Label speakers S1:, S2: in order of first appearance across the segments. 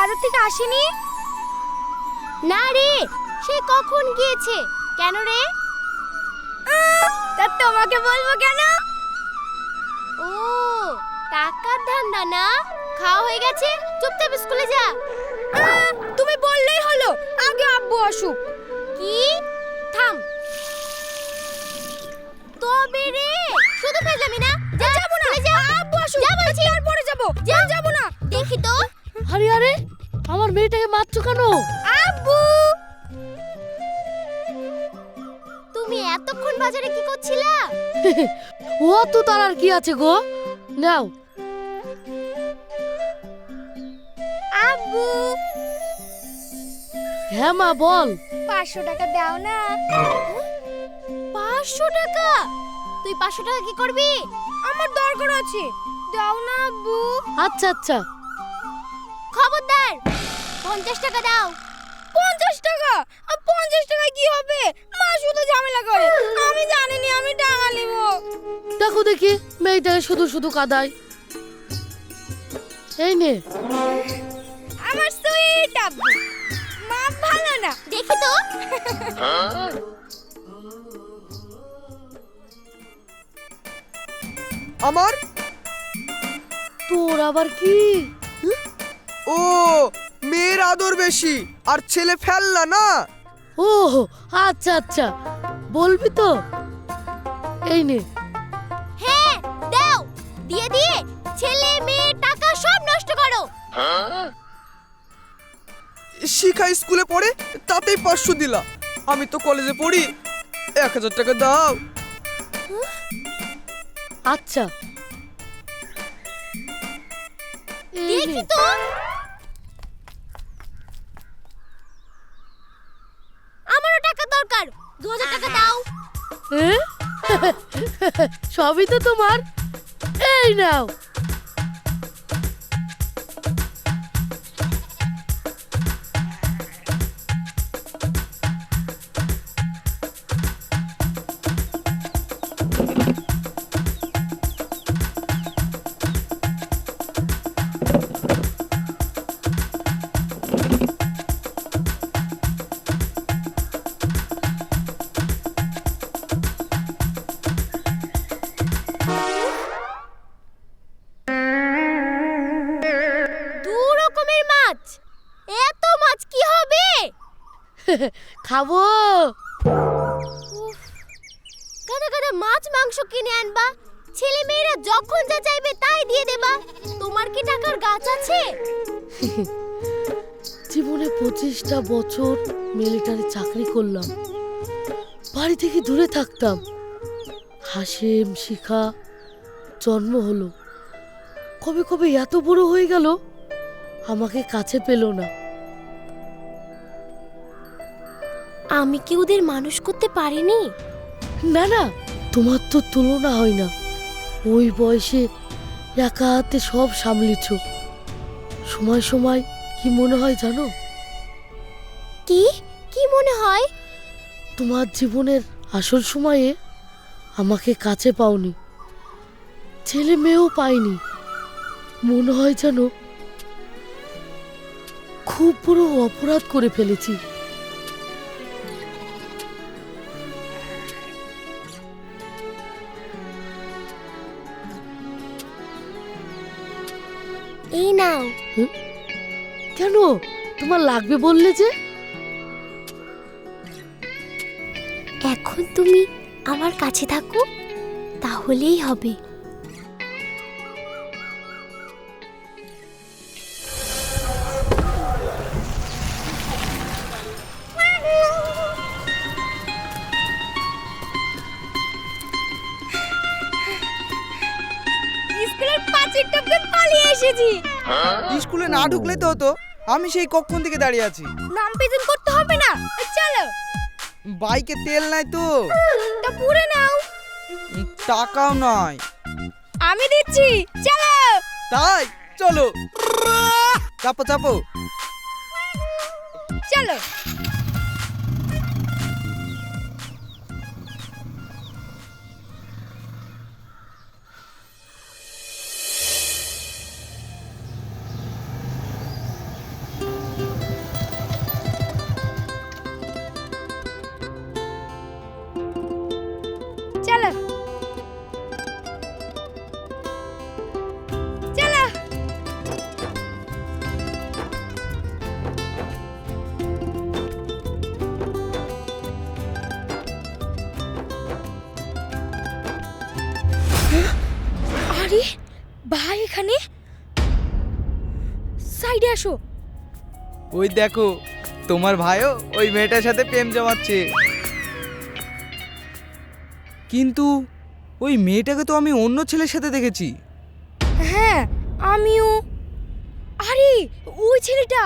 S1: বাজার থেকে আসেনি? না রে সে কখন গিয়েছে? কেন রে? তা তোমাকে বলব কেন? ও টাকার ধান্দা না? খাওয়া হয়ে গেছে? চুপচাপ স্কুলে যা। তুমি বললেই হলো আগে আব্বু আসুক। কি? থাম। তবে রে শুধু ফেললামি না। যা যাব না। আব্বু আসুক যা বলছি। তারপরে যাব। যা।
S2: মেয়েটাকে মারছো কেন?
S1: আব্বু! তুমি এতক্ষণ বাজারে কি করছিলা?
S2: ও তো তার আর কি আছে গো? নাও।
S1: আব্বু!
S2: হ্যাঁ মা বল।
S1: পাঁচশো টাকা দাও না। পাঁচশো টাকা? তুই পাঁচশো টাকা কি করবি? আমার দরকার আছে। দাও না আব্বু।
S2: আচ্ছা আচ্ছা।
S1: খবরদার! পঞ্চাশ টাকা দাও। পঞ্চাশ টাকা? আর পঞ্চাশ টাকায় কি হবে? মা শুধু ঝামেলা করে। আমি জানিনি আমি টাকা নেব।
S2: দেখো দেখি মেয়েটাকে শুধু শুধু কাদায়। এই নে।
S1: আমার সুইট আব্বু। মা ভালো না। দেখি তো।
S3: আমার?
S2: তোর আবার কি?
S3: ও মেয়ের আদর বেশি আর ছেলে ফেললা না।
S2: ও আচ্ছা আচ্ছা। বলবি তো। এই নে।
S1: হ্যাঁ দাও। দিয়ে দিয়ে ছেলে মেয়ে টাকা সব নষ্ট করো।
S3: শিখা স্কুলে পড়ে তাতেই পাঁচশো দিলা আমি তো কলেজে পড়ি এক হাজার টাকা দাও।
S2: আচ্ছা।
S1: দেখি তো।
S2: সবই তো তোমার। এই নাও। জীবনে পঁচিশটা বছর মিলিটারি চাকরি করলাম। বাড়ি থেকে দূরে থাকতাম। হাসেম শিখা জন্ম হলো। কবে কবে এত বড় হয়ে গেল আমাকে কাছে পেল না।
S1: আমি কি ওদের মানুষ করতে পারিনি?
S2: না না তোমার তো তুলনা হয় না। ওই বয়সে একা হাতে সব সামলেছ। সময় সময় কি মনে হয় জানো?
S1: কি? কি মনে হয়?
S2: তোমার জীবনের আসল সময়ে আমাকে কাছে পাওনি। ছেলে মেয়েও পাইনি। মনে হয় যেন খুব বড় অপরাধ করে ফেলেছি।
S1: এই নাও।
S2: কেন? তোমার লাগবে বললে যে।
S1: এখন তুমি আমার কাছে থাকো তাহলেই হবে। এসেছি।
S3: স্কুলে না ঢুকলে তো হতো। আমি সেই কখন থেকে দাঁড়িয়ে আছি।
S1: নাম প্রেজেন্ট করতে হবে না। চলো।
S3: বাইকে তেল নাই তো।
S1: তা পুরে নাও।
S3: টাকাও নাই।
S1: আমি দিচ্ছি। চলো।
S3: তাই? চলো। চাপো চাপো।
S1: চলো।
S4: ওই দেখো তোমার ভাইও ওই মেয়েটার সাথে প্রেম জমাচ্ছে। কিন্তু ওই মেয়েটাকে তো আমি অন্য ছেলের সাথে দেখেছি।
S5: হ্যাঁ আমিও। আরে ওই ছেলেটা!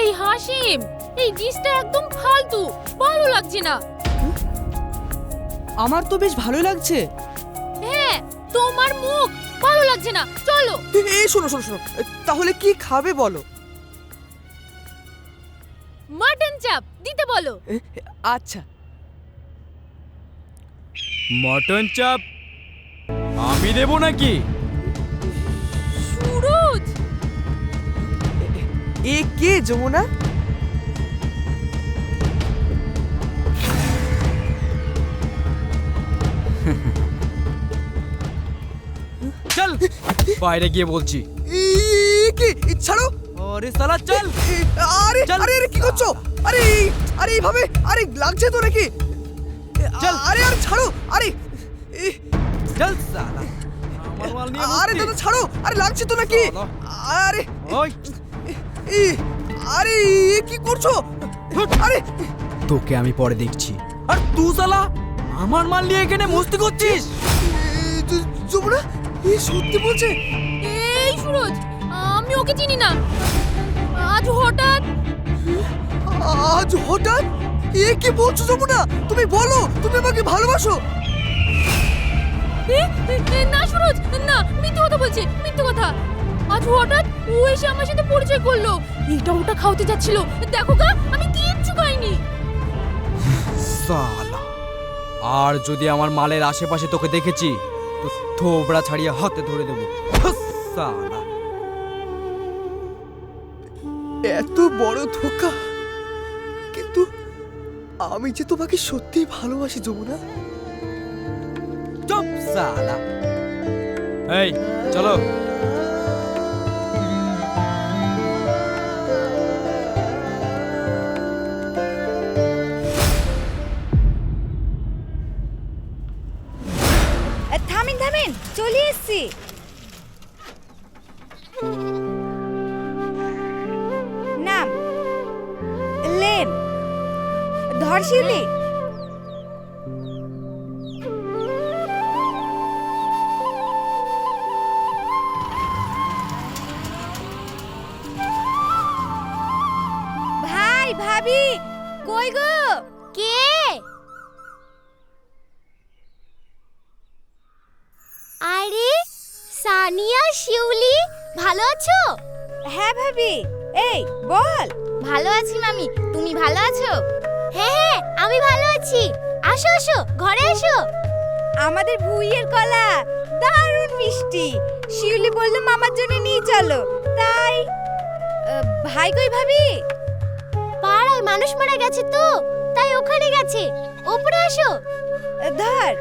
S6: এই হাসিম এই ডিশটা একদম ফালতু ভালো লাগছে না।
S7: আমার তো বেশ ভালো লাগছে।
S6: তোমার মুখ। ভালো লাগছে না। চলো।
S7: এই শোনো শোনো শোনো। তাহলে কি খাবে বলো?
S6: মাটন চাপ দিতে বলো।
S7: আচ্ছা।
S8: মটন চাপ আমি দেবো নাকি?
S6: সুরজ!
S7: এ কে যমুনা?
S8: চল। বাইরে গিয়ে বলছি।
S7: কি? ছাড়ো।
S8: আরে সালা চল।
S7: আরে আরে আরে কি করছ? আরে আরে এইভাবে? আরে লাগছে তো নাকি?
S8: চল।
S7: আরে আরে ছাড়ো। আরে
S8: চল সালা।
S7: আরে দাদা ছাড়ো। আরে লাগছে তো নাকি? আরে
S8: ওই।
S7: আরে কি করছ? আরে
S8: তোকে আমি পরে দেখছি। আর তুই সালা আমার মাল নিয়ে এখানে মস্তি করছিস?
S7: যমুনা এ সত্যি বলছে?
S6: এই সুরজ আমি ওকে চিনি না। আজ হঠাৎ
S7: আজ হঠাৎ? এ কি বলছো যমুনা? তুমি বলো তুমি আমাকে ভালোবাসো।
S6: না সুরজ না মিথ্যে কথা বলছে মিথ্যে কথা। আজ হঠাৎ ও এসে আমার সাথে পরিচয় করল। এটা ওটা খাওয়াতে যাচ্ছিল। দেখো গা আমি কিচ্ছু খাইনি।
S8: সালা। আর যদি আমার মালের আশেপাশে তোকে দেখেছি তো থোবড়া ছাড়িয়ে হাতে ধরে দেবো।
S7: এত বড় ধোকা। কিন্তু আমি যে তোমাকে সত্যি ভালোবাসি যমুনা।
S8: চুপ সালা। এই চলো।
S5: এসছি নাম লেন ধরশিলি আমাদের ভুইয়ের কলা। দারুণ মিষ্টি। শিউলি বলল মামার জন্য নিয়ে চলো। তাই ভাই কই ভাবি?
S1: পাড়ায় মানুষ মারা গেছে তো তাই ওখানে গেছে। ওপরে আসো।
S5: ধর।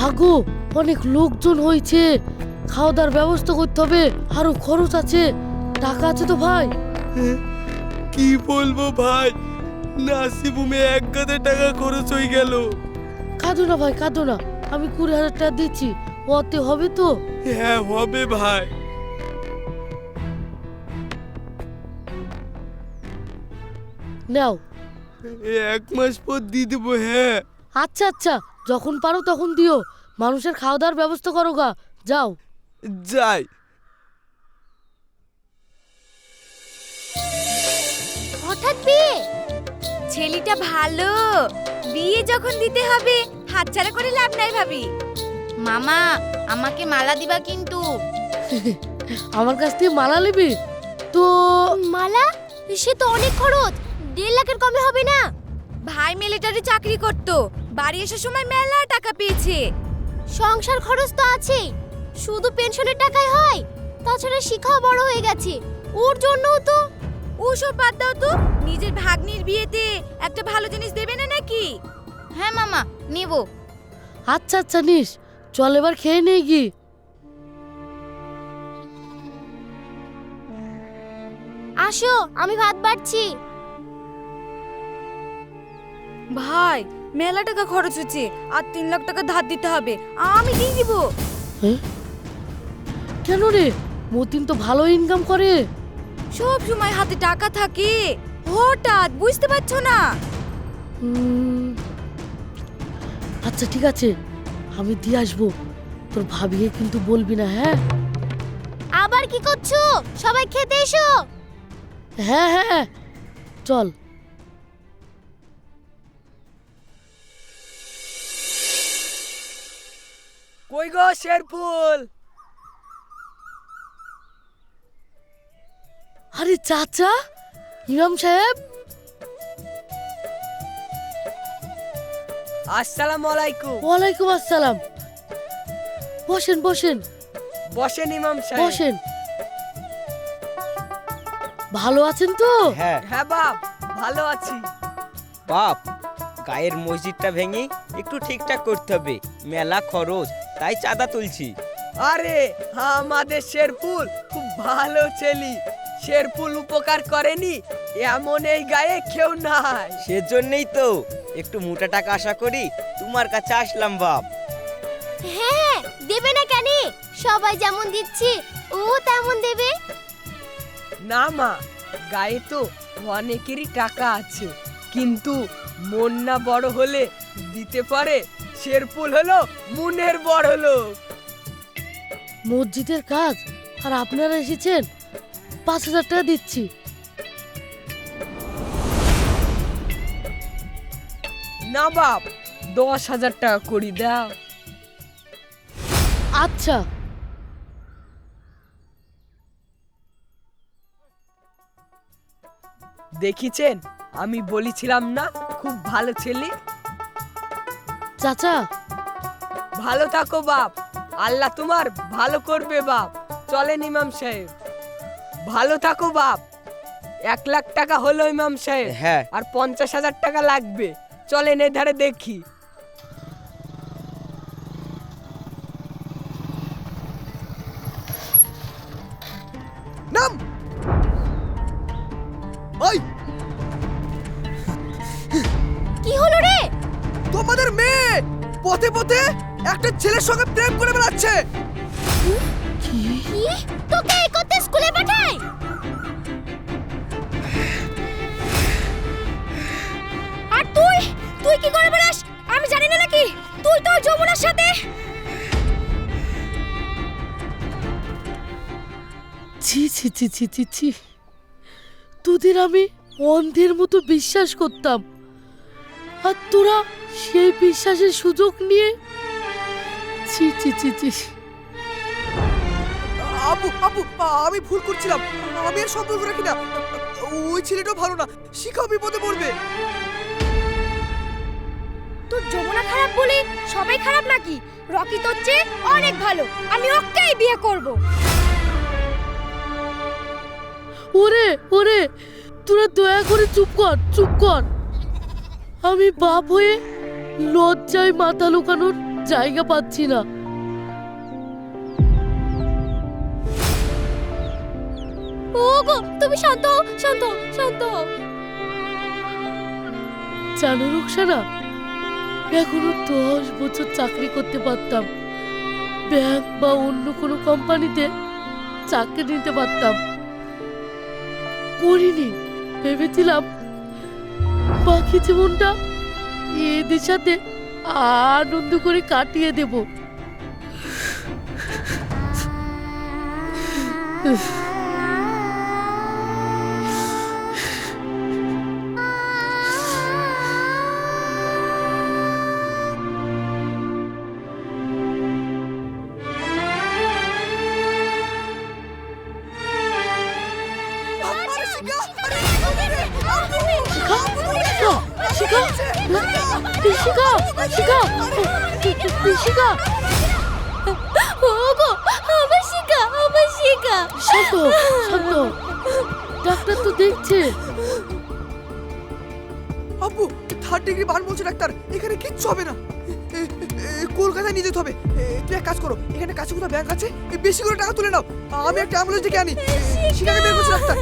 S2: হাগো অনেক লোকজন হয়েছে। খাওয়া দাওয়ার ব্যবস্থা করতে হবে আরও খরচ আছে। টাকা আছে তো ভাই।
S4: কি বলব ভাই? নাসিবুমে এক গাদা টাকা খরচ হয়ে গেল।
S2: কাঁদো না ভাই কাঁদো না। আমি কুড়ি হাজার টাকা দিচ্ছি। ওতে হবে তো?
S4: হ্যাঁ হবে ভাই।
S2: নাও।
S4: এক মাস পর দিয়ে দেবো হ্যাঁ।
S2: আচ্ছা আচ্ছা। যখন পারো তখন দিও। মানুষের খাওয়া দাওয়ার ব্যবস্থা করো গা। যাও।
S4: যাই।
S1: হঠাৎ বিয়ে?
S5: ছেলেটা ভালো। বিয়ে যখন দিতে হবে হাতছাড়া করে লাভ নাই ভাবি। মামা আমাকে মালা দিবা কিন্তু।
S2: আমার কাছ থেকে মালা নিবি? তো
S1: মালা? সে তো অনেক খরচ। দেড় লাখের কমে হবে না।
S5: ভাই মিলিটারি চাকরি করতো। বাড়ি আসার সময় মেলা টাকা পেয়েছে।
S1: সংসার খরচ তো আছেই। শুধু পেনশনের টাকাই হয় তাছাড়া শিখাও বড় হয়ে গেছে। ওর জন্যও তো।
S5: ওসব বাদ দাও তো নিজের ভাগ্নির বিয়েতে একটা ভালো জিনিস দেবে না নাকি? হ্যাঁ মামা নেব।
S2: আচ্ছা আচ্ছা নিস চল এবার খেয়ে নিয়ে গি
S1: আসো আমি ভাত বাড়ছি।
S5: ভাই মেলা টাকা খরচ হচ্ছে আর তিন লাখ টাকা ধার দিতে হবে। আমি দিয়ে দিব।
S2: হ্যাঁ? কেন রে? মতিন তো ভালো ইনকাম করে।
S5: সব সময় হাতে টাকা থাকে। হঠাৎ বুঝতে পারছ না?
S2: আচ্ছা ঠিক আছে। আমি দিয়ে আসব। তোর ভাবিয়ে কিন্তু বলবি না হ্যাঁ?
S1: আবার কি করছ? সবাই খেতে এসো।
S2: হ্যাঁ হ্যাঁ। চল।
S3: কই গো শেরফুল
S2: আরে চাচা ইমাম সাহেব।
S3: আসসালামু আলাইকুম।
S2: ওয়ালাইকুম আসসালাম। বসেন বসেন।
S3: বসেন ইমাম সাহেব।
S2: বসেন। ভালো আছেন তো?
S9: হ্যাঁ।
S3: হ্যাঁ বাপ ভালো আছি।
S9: বাপ গায়ের মসজিদটা ভেঙে একটু ঠিকঠাক করতে হবে। মেলা খরচ। তাই চাঁদা তুলছি।
S3: আরে আমাদের শেরফুল খুব ভালো ছেলি। শেরফুল উপকার করেনি এমন এই গায়ে কেউ নাই।
S9: সেজন্যই তো একটু মোটা টাকা আশা করি তোমার কাছে আসলাম বাপ।
S1: হ্যাঁ দেবে না কেন? সবাই যেমন দিচ্ছি ও তেমন দেবে।
S3: না মা গায়ে তো অনেকেরই টাকা আছে। কিন্তু মন না বড় হলে দিতে পারে শেরফুল হলো মুনের বড় হলো।
S2: মসজিদের কাজ? আর আপনারা এসেছেন? পাঁচ হাজার টাকা দিচ্ছি।
S3: না বাপ দশ হাজার টাকা করি দাও।
S2: আচ্ছা।
S3: দেখিছেন? আমি বলেছিলাম না খুব ভালো ছেলে।
S2: চাচা।
S3: ভালো থাকো বাপ। আল্লাহ তোমার ভালো করবে বাপ। চলেন ইমাম সাহেব। ভালো থাকো বাপ। এক লাখ টাকা হলো ইমাম সাহেব।
S9: হ্যাঁ।
S3: আর পঞ্চাশ হাজার টাকা লাগবে। চলেন এ ধারে দেখি। নাম! ওই! মেয়ে পথে পথে একটা ছেলের সঙ্গে প্রেম করে বেড়াচ্ছে।
S1: কি? তোকে এই করতে স্কুলে পাঠাই আর তুই? তুই কি করে বেড়াস? আমি জানি না নাকি? তুই তো যমুনার সাথে।
S2: ছি ছি ছি ছি ছি ছি। তোদের আমি অন্ধের মতো বিশ্বাস করতাম। আর তোরা সেই বিশ্বাসের সুযোগ নিয়ে? ছি ছি ছি ছি।
S3: আবু আবু আমি ভুল করছিলাম। আমি আর সম্পর্ক রাখি না। ওই ছেলেটাও ভালো না। শিখাও বিপদে পড়বে।
S1: তোর যমুনা খারাপ বলে সবাই খারাপ নাকি? রকি তোর চেয়ে অনেক ভালো। আমি ওকেই বিয়ে করব।
S2: ওরে ওরে তোরা দয়া করে চুপ কর চুপ কর। আমি বাপ হয়ে লজ্জায় মাথা লুকানোর জায়গা পাচ্ছি না।
S1: ওগো তুমি শান্ত হও, শান্ত হও, শান্ত হও।
S2: জানো রুকসানা এখনও দশ বছর চাকরি করতে পারতাম। ব্যাংক বা অন্য কোনো কোম্পানিতে চাকরি নিতে পারতাম। করিনি ভেবেছিলাম বাকি জীবনটা এদের সাথে আনন্দ করে কাটিয়ে দেব শিখা শিখা
S1: ওগো আমার শিকা আমার শিকা
S2: শান্ত শান্ত। ডাক্তার তো দেখছে।
S7: আব্বু থার্ড ডিগ্রি বার্ন বলছে ডাক্তার এখানে কিচ্ছু হবে না। কলকাতায় নিয়ে যেতে হবে। তুই এক কাজ করো এখানে কাছে কোথাও ব্যাংক আছে বেশি করে টাকা তুলে নাও। আমি একটা অ্যাম্বুলেন্স ডেকে আনি। সেটাকে বের করছে ডাক্তার।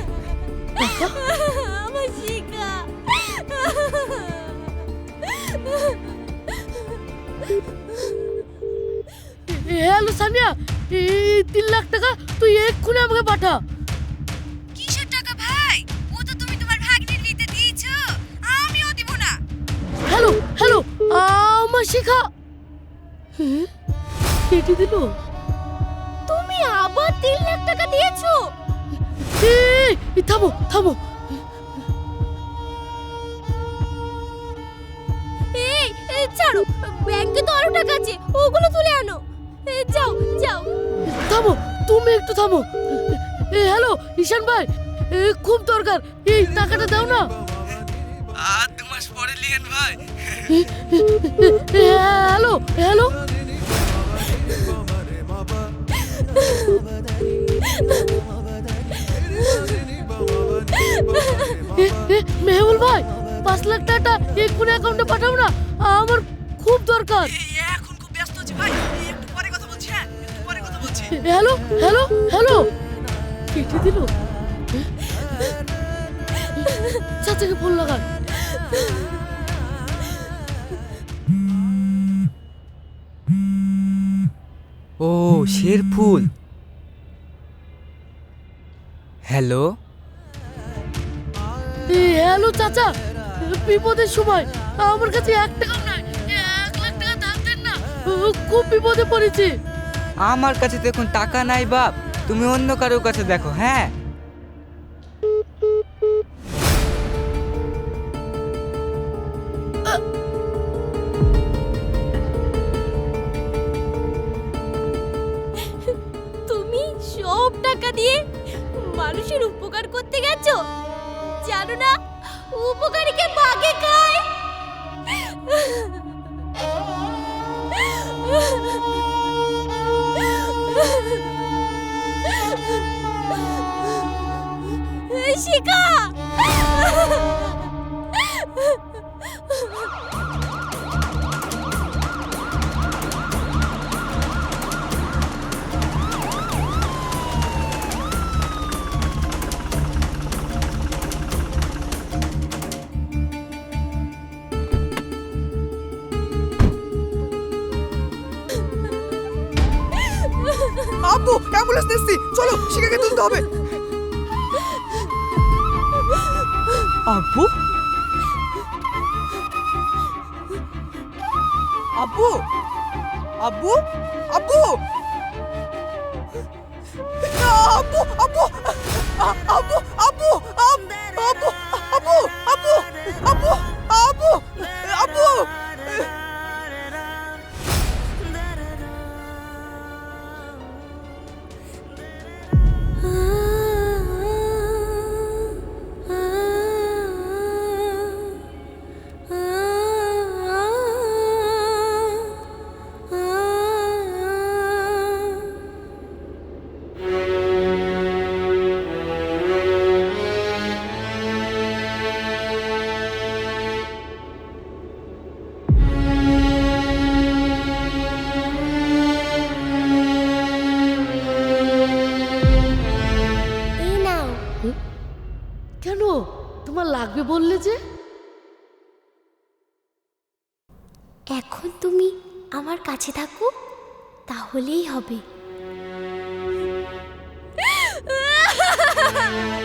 S2: সানিয়া এই তিন লাখ টাকা তুই এক্ষুনি আমাকে পাঠা।
S5: কিসের টাকা ভাই? ও তো তুমি তোমার ভাগ্নির নিতে দিয়েছ। আমিও দিব না।
S2: হ্যালো হ্যালো আমার শিখা। হ্যাঁ? কেটে দিল?
S1: তুমি আবার তিন লাখ টাকা দিয়েছ।
S2: থামো থামো।
S1: ছাড়ো। ব্যাংকে তো আরও টাকা আছে ওগুলো তুলে
S2: থামো তুমি একটু থামো। এ হ্যালো ঈশান ভাই এ, খুব দরকার এই টাকাটা দাও না।
S4: আর দু মাস পরে লিয়েন ভাই।
S2: Hello hello. মেহুল ভাই পাঁচ লাখ টাকা এক্ষুনি অ্যাকাউন্টে পাঠাও না আমার খুব দরকার।
S7: এখন খুব ব্যস্ত আছি ভাই
S2: হ্যালো হ্যালো হ্যালো কেটে দিল? চাচাকে ফোন লাগান।
S9: ও শের ফুল। হ্যালো
S2: হ্যালো চাচা। বিপদের সময় আমার কাছে এক টাকাও নাই। এক লাখ টাকা ধার দেন না। খুব বিপদে পড়েছি।
S9: আমার কাছে তো এখন টাকা নাই, বাপ। তুমি অন্য কারোর কাছে দেখো হ্যাঁ?
S1: তুমি সব টাকা দিয়ে মানুষের উপকার করতে গেছো? জানো না, উপকারীকে বাগে খায়। শিখা
S7: আব্বু অ্যাম্বুলেন্স দেখছি? চলো শিখাকে তুলতে হবে। আব্বু? আব্বু? আব্বু? আব্বু আব্বু আব্বু আব্বু আব্বু
S1: Bye.